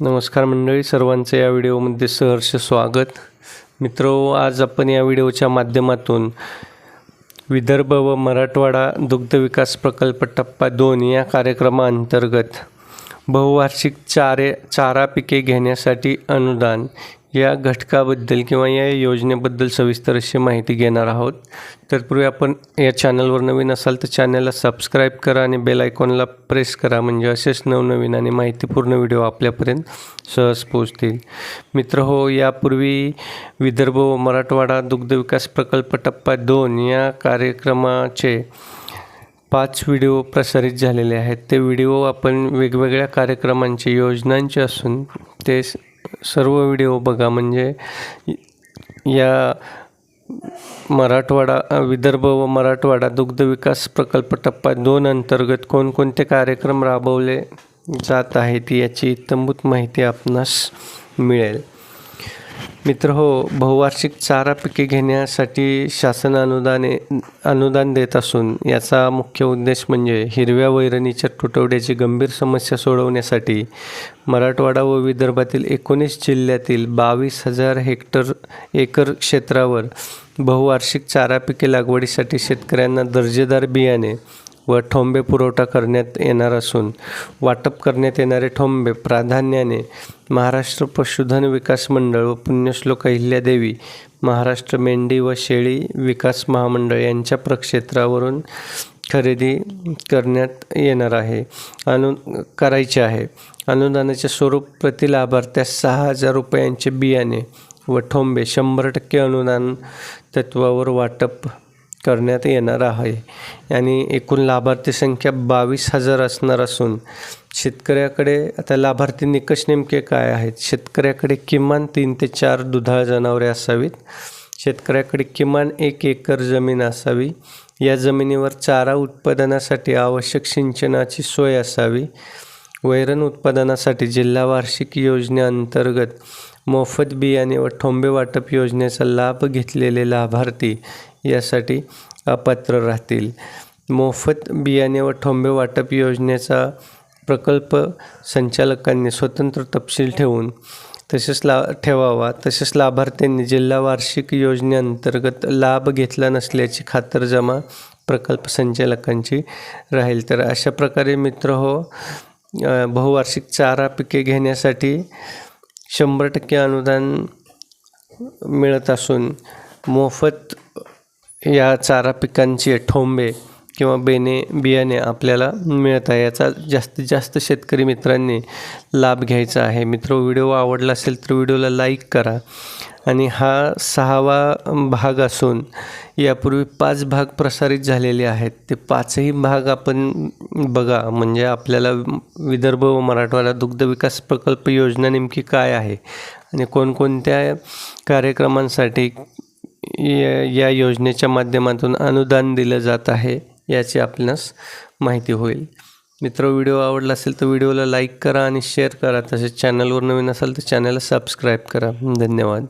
नमस्कार मंडळी सर्वांचं या व्हिडिओमध्ये सहर्ष स्वागत. मित्र आज आपण या व्हिडिओच्या माध्यमातून विदर्भ व मराठवाडा दुग्ध विकास प्रकल्प टप्पा दोन या कार्यक्रमाअंतर्गत बहुवार्षिक चारे चारा पिके घेण्यासाठी अनुदान या घटकाबद्दल किंवा या योजनेबद्दल सविस्तर अशी माहिती घेणार आहोत. तत्पूर्वी आपण या चॅनलवर नवीन असाल तर चॅनलला सबस्क्राईब करा आणि बेल आयकॉनला प्रेस करा म्हणजे असेच नवनवीन आणि माहितीपूर्ण व्हिडिओ आपल्यापर्यंत सहज पोहोचतील. मित्र हो यापूर्वी विदर्भ व मराठवाडा दुग्ध विकास प्रकल्प टप्पा दोन या कार्यक्रमाचे पाच व्हिडिओ प्रसारित झालेले आहेत. ते व्हिडिओ आपण वेगवेगळ्या कार्यक्रमांचे योजनांचे असून ते सर्व व्हिडिओ बघा. म्हणजे या मराठवाडा विदर्भ व मराठवाडा दुग्ध विकास प्रकल्प टप्पा दोन अंतर्गत कोणकोणते कार्यक्रम राबवले जात आहेत याची इत्तंभूत माहिती आपणास मिळेल. मित्र हो बहुवार्षिक चारा पिके घेण्यासाठी शासन अनुदाने अनुदान देत असून याचा मुख्य उद्देश म्हणजे हिरव्या वैरणीच्या तुटवड्याची गंभीर समस्या सोडवण्यासाठी मराठवाडा व विदर्भातील एकोणीस जिल्ह्यातील बावीस हजार हेक्टर एकर क्षेत्रावर बहुवार्षिक चारा पिके लागवडीसाठी शेतकऱ्यांना दर्जेदार बियाणे व ठोंबे पुरवठा करण्यात येणार असून वाटप करण्यात येणारे ठोंबे प्राधान्याने महाराष्ट्र पशुधन विकास मंडळ व पुण्यश्लोक अहिल्यादेवी महाराष्ट्र मेंढी व शेळी विकास महामंडळ यांच्या प्रक्षेत्रावरून खरेदी करण्यात येणार आहे. अनु करायचे आहे. अनुदानाचे स्वरूप प्रति लाभार्थ्यास सहा हजार रुपयांचे बियाणे व ठोंबे शंभर टक्के अनुदान तत्वावर वाटप करण्यात येणार आहे. आणि एकूण लाभार्थी संख्या बावीस हजार असणार असून शेतकऱ्याकडे आता लाभार्थी निकष नेमके काय आहेत? शेतकऱ्याकडे किमान तीन ते चार दुधाळ जनावरे असावीत. शेतकऱ्याकडे किमान एक एकर जमीन असावी. या जमिनीवर चारा उत्पादनासाठी आवश्यक सिंचनाची सोय असावी. वैरण उत्पादनासाठी जिल्हा वार्षिक योजनेअंतर्गत मोफत बियाणे व ठोंबे वाटप योजनेचा लाभ घेतलेले लाभार्थी यासाठी अपात्र राहतील. मोफत बियाणे व ठोंबे वाटप योजनेचा प्रकल्प संचालकांनी स्वतंत्र तपशील ठेवून तसेच ला ठेवावा. तसेच लाभार्थ्यांनी जिल्हा वार्षिक योजनेअंतर्गत लाभ घेतला नसल्याची खातरजमा प्रकल्प संचालकांची राहील. तर अशा प्रकारे मित्र हो बहुवार्षिक चारा पिके घेण्यासाठी शंभर टक्के अनुदान मिळत असून मोफत या चारा पिकांचे ठोंबे किंवा बेने बियाणे आपल्याला मिळत आहे. याचा जास्तीत जास्त शेतकरी मित्रांनी लाभ घ्यायचा आहे. मित्र व्हिडिओ आवडला असेल तर व्हिडिओला लाईक करा आणि हा सहावा भाग असून यापूर्वी पाच भाग प्रसारित झालेले आहेत. ते पाचही भाग आपण बघा. म्हणजे आपल्याला विदर्भ व मराठवाडा दुग्ध विकास प्रकल्प योजना नेमकी काय आहे आणि कोणकोणत्या कार्यक्रमांसाठी या या योजनेच्या माध्यमातून अनुदान दिलं जात आहे याची आपणास माहिती होईल. मित्र व्हिडिओ आवडला असेल तर व्हिडिओला लाईक करा आणि शेअर करा. तसेच चॅनलवर नवीन असाल तर चॅनलला सबस्क्राईब करा. धन्यवाद.